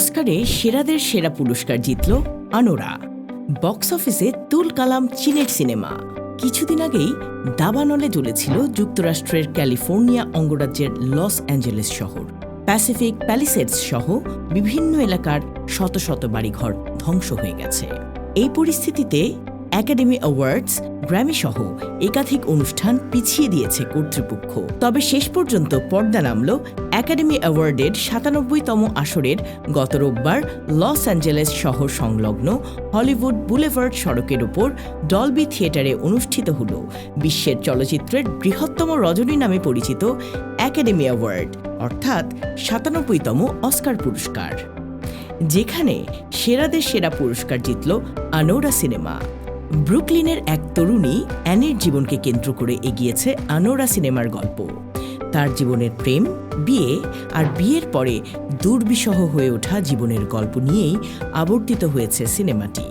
অস্কারে সেরাদের সেরা পুরস্কার জিতল আনোরা। বক্স অফিসে তুল কালাম চীনের সিনেমা। কিছুদিন আগেই দাবানলে জ্বলেছিল যুক্তরাষ্ট্রের ক্যালিফোর্নিয়া অঙ্গরাজ্যের লস অ্যাঞ্জেলেস শহর। প্যাসিফিক প্যালিসেডস সহ বিভিন্ন এলাকার শত শত বাড়িঘর ধ্বংস হয়ে গেছে। এই পরিস্থিতিতে একাডেমি অ্যাওয়ার্ডস গ্র্যামি সহ একাধিক অনুষ্ঠান পিছিয়ে দিয়েছে কর্তৃপক্ষ। তবে শেষ পর্যন্ত পর্দা নামল একাডেমি অ্যাওয়ার্ডের সাতানব্বইতম আসরের গত রোববার লস অ্যাঞ্জেলেস শহর সংলগ্ন হলিউড বুলেভার্ড সড়কের ওপর ডলবি থিয়েটারে অনুষ্ঠিত হল। বিশ্বের চলচ্চিত্রের বৃহত্তম রজনী নামে পরিচিত একাডেমি অ্যাওয়ার্ড অর্থাৎ সাতানব্বইতম অস্কার পুরস্কার। যেখানে সেরাদের সেরা পুরস্কার জিতল আনোরা সিনেমা ব্রুকলিনের এক তরুণী অ্যানির জীবনকে কেন্দ্র করে এগিয়েছে আনোরা সিনেমার গল্প। তার জীবনের প্রেম, বিয়ে আর বিয়ের পরে দুর্বিষহ হয়ে ওঠা জীবনের গল্প নিয়েই আবর্তিত হয়েছে সিনেমাটি।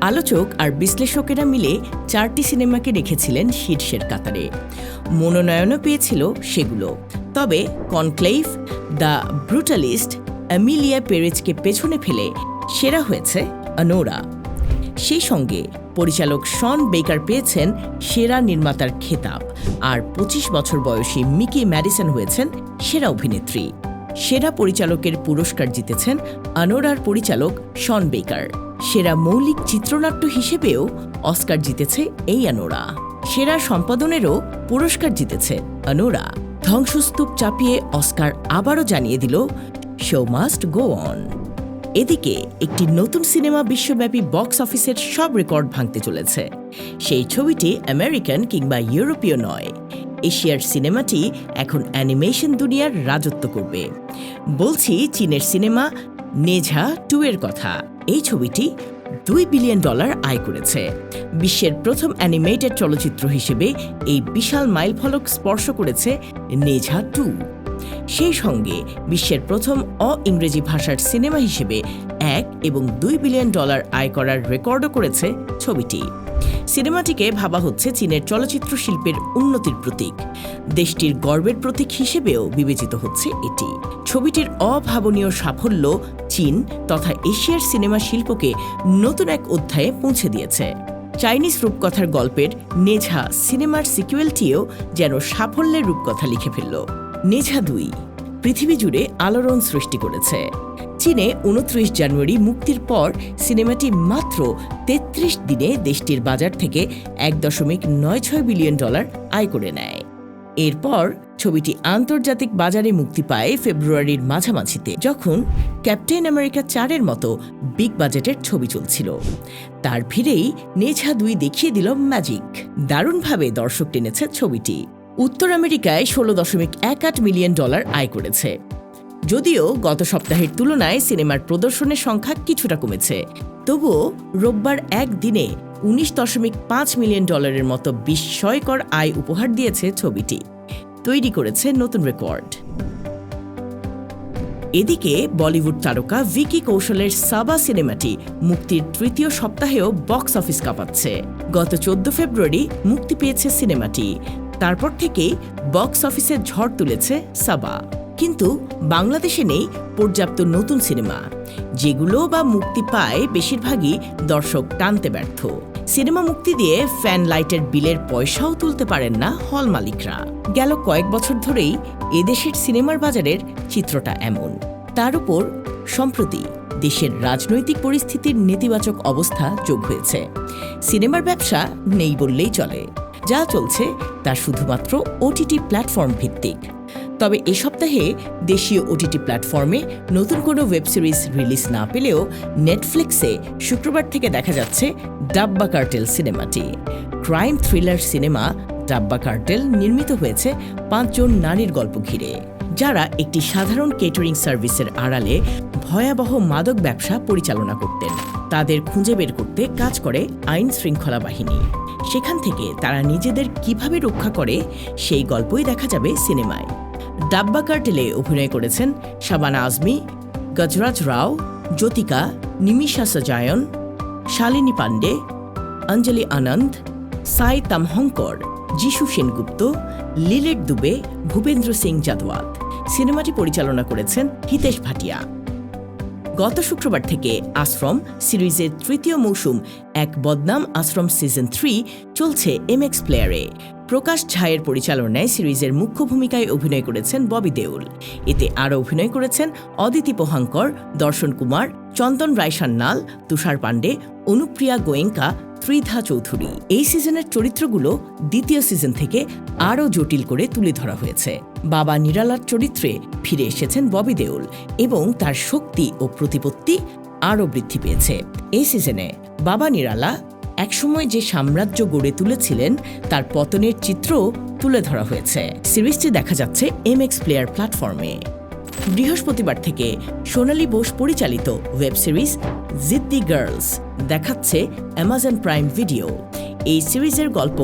আলোচক আর বিশ্লেষকেরা মিলে চারটি সিনেমাকে রেখেছিলেন শীর্ষের কাতারে। মনোনয়নও পেয়েছিল সেগুলো। তবে কনক্লেইভ দ্য ব্রুটালিস্ট, অ্যামিলিয়া পেরেজকে পেছনে ফেলে সেরা হয়েছে অনোরা সেই সঙ্গে পরিচালক শন বেকার পেয়েছেন সেরা নির্মাতার খেতাব। আর পঁচিশ বছর বয়সী মিকি ম্যাডিসন হয়েছেন সেরা অভিনেত্রী। সেরা পরিচালকের পুরস্কার জিতেছেন আনোরার পরিচালক শন বেকার। সেরা মৌলিক চিত্রনাট্য হিসেবেও অস্কার জিতেছে এই আনোরা। সেরা সম্পাদনেরও পুরস্কার জিতেছে আনোরা। ধ্বংসস্তূপ চাপিয়ে অস্কার আবারও জানিয়ে দিল, শো মাস্ট গো অন। এদিকে একটি নতুন সিনেমা বিশ্বব্যাপী বক্স অফিসের সব রেকর্ড ভাঙতে চলেছে। সেই ছবিটি আমেরিকান কিংবা ইউরোপীয় নয়। এশিয়ার সিনেমাটি এখন অ্যানিমেশন দুনিয়ার রাজত্ব করবে। বলছি চীনের সিনেমা নেঝা টু এর কথা। এই ছবিটি দুই বিলিয়ন ডলার আয় করেছে। বিশ্বের প্রথম অ্যানিমেটেড চলচ্চিত্র হিসেবে এই বিশাল মাইলফলক স্পর্শ করেছে নেঝা টু। সেই সঙ্গে বিশ্বের প্রথম অ ইংরেজি ভাষার সিনেমা হিসেবে এক এবং দুই বিলিয়ন ডলার আয় করার রেকর্ডও করেছে ছবিটি। সিনেমাটিকে ভাবা হচ্ছে চীনের চলচ্চিত্র শিল্পের উন্নতির প্রতীক। দেশটির গর্বের প্রতীক হিসেবেও বিবেচিত হচ্ছে এটি। ছবিটির অভাবনীয় সাফল্য চীন তথা এশিয়ার সিনেমা শিল্পকে নতুন এক অধ্যায়ে পৌঁছে দিয়েছে। চাইনিজ রূপকথার গল্পের নেঝা সিনেমার সিকুয়েলটিও যেন সাফল্যের রূপকথা লিখে ফেলল। নেঝা দুই, পৃথিবী জুড়ে আলোড়ন সৃষ্টি করেছে। চীনে উনত্রিশ জানুয়ারি মুক্তির পর সিনেমাটি মাত্র তেত্রিশ দিনে দেশটির বাজার থেকে এক দশমিক নয় ছয় বিলিয়ন ডলার আয় করে নেয়। এরপর ছবিটি আন্তর্জাতিক বাজারে মুক্তি পায় ফেব্রুয়ারির মাঝামাঝিতে, যখন ক্যাপ্টেন আমেরিকা চারের মতো বিগ বাজেটের ছবি চলছিল। তার ভিড়েই নেছা দুই দেখিয়ে দিল ম্যাজিক। দারুণভাবে দর্শক টেনেছে ছবিটি। উত্তর আমেরিকায় ষোলো দশমিক এক আট মিলিয়ন ডলার আয় করেছে। যদিও গত সপ্তাহের তুলনায় সিনেমার প্রদর্শনের সংখ্যা কিছুটা কমেছে। তবুও রোববার একদিনে উনিশ দশমিক পাঁচ মিলিয়ন ডলারের মতো বিস্ময়কর আয় উপহার দিয়েছে ছবিটি। তৈরি করেছে নতুন রেকর্ড। এদিকে বলিউড তারকা ভিকি কৌশলের সাবা সিনেমাটি মুক্তির তৃতীয় সপ্তাহেও বক্স অফিস কাঁপাচ্ছে। গত চোদ্দ ফেব্রুয়ারি মুক্তি পেয়েছে সিনেমাটি। তারপর থেকেই বক্স অফিসে ঝড় তুলেছে সাবা। কিন্তু বাংলাদেশে নেই পর্যাপ্ত নতুন সিনেমা। যেগুলো বা মুক্তি পায় বেশিরভাগই দর্শক টানতে ব্যর্থ। সিনেমা মুক্তি দিয়ে ফ্যান লাইটের বিলের পয়সাও তুলতে পারেন না হল মালিকরা। গেল কয়েক বছর ধরেই এদেশের সিনেমার বাজারের চিত্রটা এমন। তার উপর সম্প্রতি দেশের রাজনৈতিক পরিস্থিতির নেতিবাচক অবস্থা যোগ হয়েছে। সিনেমার ব্যবসা নেই বললেই চলে। যা চলছে তা শুধুমাত্র ওটিটি প্ল্যাটফর্ম ভিত্তিক। তবে এ সপ্তাহে দেশীয় ওটিটি প্ল্যাটফর্মে নতুন কোনো ওয়েব সিরিজ রিলিজ না পেলেও নেটফ্লিক্সে শুক্রবার থেকে দেখা যাচ্ছে ডাব্বা কার্টেল সিনেমাটি। Crime thriller cinema Dabba cartel নির্মিত হয়েছে পাঁচজন নারীর গল্প ঘিরে, যারা একটি সাধারণ কেটারিং সার্ভিসের আড়ালে ভয়াবহ মাদক ব্যবসা পরিচালনা করতেন। তাদের খুঁজে বের করতে কাজ করে আইন শৃঙ্খলা বাহিনী। সেখান থেকে তারা নিজেদের কীভাবে রক্ষা করে, সেই গল্পই দেখা যাবে সিনেমায়। ডাব্বা কার্টেলে অভিনয় করেছেন শাবানা আজমি, গজরাজ রাও, জ্যোতিকা নিমিষা সজায়ন, শালিনী পাণ্ডে, অঞ্জলি আনন্দ, সাই তামহঙ্কর যিশু সেনগুপ্ত, লিলেট দুবে, ভূপেন্দ্র সিং যাদওয়াত সিনেমাটি পরিচালনা করেছেন হিতেশ ভাটিয়া। গত শুক্রবার থেকে আশ্রম সিরিজের তৃতীয় মৌসুম এক বদনাম আশ্রম সিজন থ্রি চলছে এমএক্স প্লেয়ারে প্রকাশ ঝায়ের পরিচালনায় সিরিজের মুখ্য ভূমিকায় অভিনয় করেছেন ববি দেউল। এতে আরও অভিনয় করেছেন অদিতি পোহাঙ্কর, দর্শন কুমার চন্দন রায় সান্যাল তুষার পাণ্ডে, অনুপ্রিয়া গোয়েঙ্কা, ত্রিধা চৌধুরী। এই সিজনের চরিত্রগুলো দ্বিতীয় সিজন থেকে আরও জটিল করে তুলে ধরা হয়েছে। বাবা নিরালার চরিত্রে ফিরে এসেছেন ববি দেউল এবং তার শক্তি ও প্রতিপত্তি আরও বৃদ্ধি পেয়েছে। এই সিজনে বাবা নিরালা একসময় যে সাম্রাজ্য গড়ে তুলেছিলেন, তার পতনের চিত্রও তুলে ধরা হয়েছে। সিরিজটি দেখা যাচ্ছে এম এক্স প্লেয়ার প্ল্যাটফর্মে। বৃহস্পতিবার থেকে সোনালী বোস পরিচালিত ওয়েব সিরিজ জিদ্দি গার্লস দেখাচ্ছে অ্যামাজন প্রাইম ভিডিও। এই সিরিজের গল্প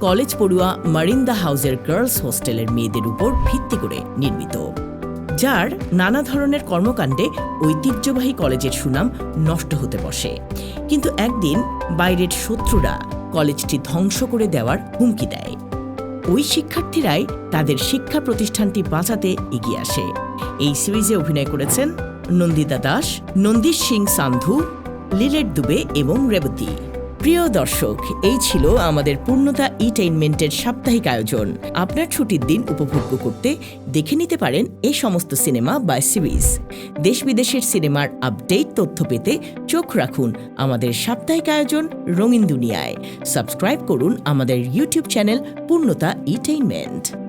কলেজ পড়ুয়া মারিন্দা হাউসের গার্লস হোস্টেলের মেয়েদের উপর ভিত্তি করে নির্মিত, যার নানা ধরনের কর্মকাণ্ডে ঐতিহ্যবাহী কলেজের সুনাম নষ্ট হতে বসে। কিন্তু একদিন বাইরের শত্রুরা কলেজটি ধ্বংস করে দেওয়ার হুমকি দেয়। ওই শিক্ষার্থীরাই তাদের শিক্ষা প্রতিষ্ঠানটি বাঁচাতে এগিয়ে আসে। এই সিরিজে অভিনয় করেছেন নন্দিতা দাস নন্দীশ সিং সান্ধু, লিলেট দুবে এবং রেবতী। প্রিয় দর্শক, এই ছিল আমাদের পূর্ণতা ইটেইনমেন্টের সাপ্তাহিক আয়োজন। আপনার ছুটির দিন উপভোগ্য করতে দেখে নিতে পারেন এই সমস্ত সিনেমা বা সিরিজ দেশ বিদেশের সিনেমার আপডেট তথ্য পেতে চোখ রাখুন আমাদের সাপ্তাহিক আয়োজন রঙিন দুনিয়ায়। সাবস্ক্রাইব করুন আমাদের ইউটিউব চ্যানেল পূর্ণতা ইটেইনমেন্ট